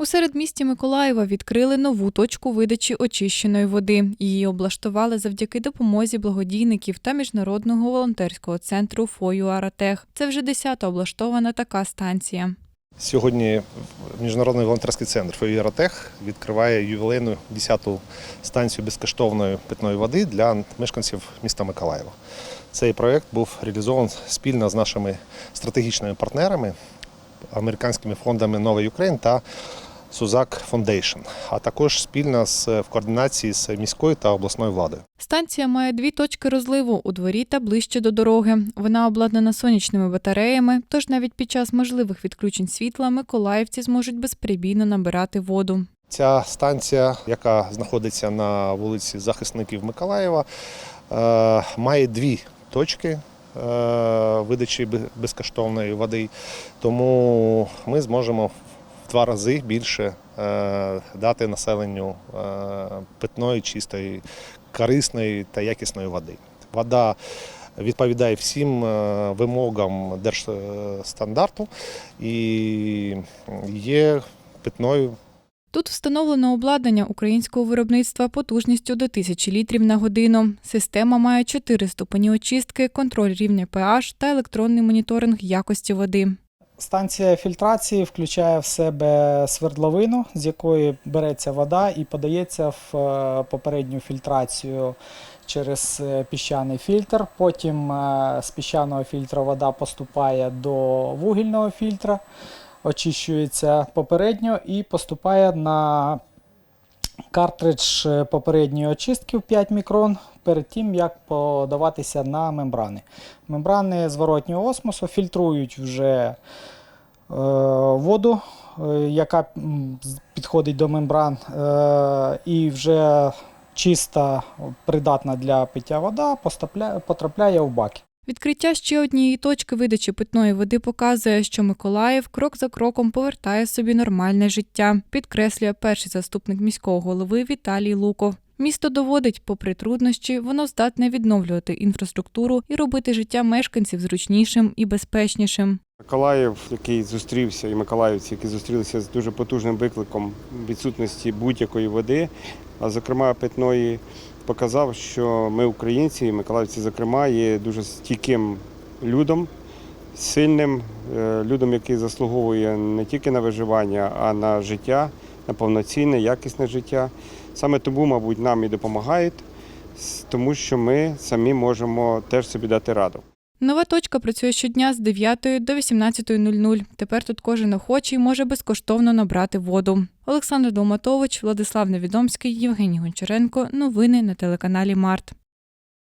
У середмісті Миколаєва відкрили нову точку видачі очищеної води. Її облаштували завдяки допомозі благодійників та міжнародного волонтерського центру «Фоюаратех». Це вже десята облаштована така станція. Сьогодні Міжнародний волонтерський центр «Феєротех» відкриває ювілейну 10-ту станцію безкоштовної питної води для мешканців міста Миколаєва. Цей проєкт був реалізований спільно з нашими стратегічними партнерами, американськими фондами Новий Україн та Сузак Фондейшн, а також спільно з в координації з міською та обласною владою. Станція має дві точки розливу у дворі та ближче до дороги. Вона обладнана сонячними батареями, тож навіть під час можливих відключень світла миколаївці зможуть безперебійно набирати воду. Ця станція, яка знаходиться на вулиці Захисників Миколаєва, е, має дві точки е, видачі безкоштовної води, тому ми зможемо два рази більше е, дати населенню е, питної, чистої, корисної та якісної води. Вода відповідає всім е, вимогам держстандарту і є питною Тут встановлено обладнання українського виробництва потужністю до 1000 літрів на годину. Система має чотири ступені очистки, контроль рівня pH та електронний моніторинг якості води. Станція фільтрації включає в себе свердловину, з якої береться вода і подається в е, попередню фільтрацію через е, піщаний фільтр. Потім е, з піщаного фільтра вода поступає до вугільного фільтра, очищується попередньо і поступає на картридж е, попередньої очистки в 5 мікрон перед тим, як подаватися на мембрани. Мембрани зворотнього осмосу фільтрують вже е, воду, е, яка підходить до мембран, і вже чиста, придатна для пиття вода потрапляє в баки. Відкриття ще однієї точки видачі питної води показує, що Миколаїв крок за кроком повертає собі нормальне життя, підкреслює перший заступник міського голови Віталій Луков. Місто доводить, попри труднощі, воно здатне відновлювати інфраструктуру і робити життя мешканців зручнішим і безпечнішим. Миколаїв, який зустрівся, і миколаївці, які зустрілися з дуже потужним викликом відсутності будь-якої води, а зокрема питної, показав, що ми, українці, і миколаївці, зокрема, є дуже стійким людом, сильним е, людом, який заслуговує не тільки на виживання, а на життя, на повноцінне, якісне життя. Саме тому, мабуть, нам і допомагають, тому що ми самі можемо теж собі дати раду. Нова точка працює щодня з 9 до 18.00. Тепер тут кожен охочий може безкоштовно набрати воду. Олександр Долматович, Владислав Невідомський, Євгеній Гончаренко. Новини на телеканалі Март.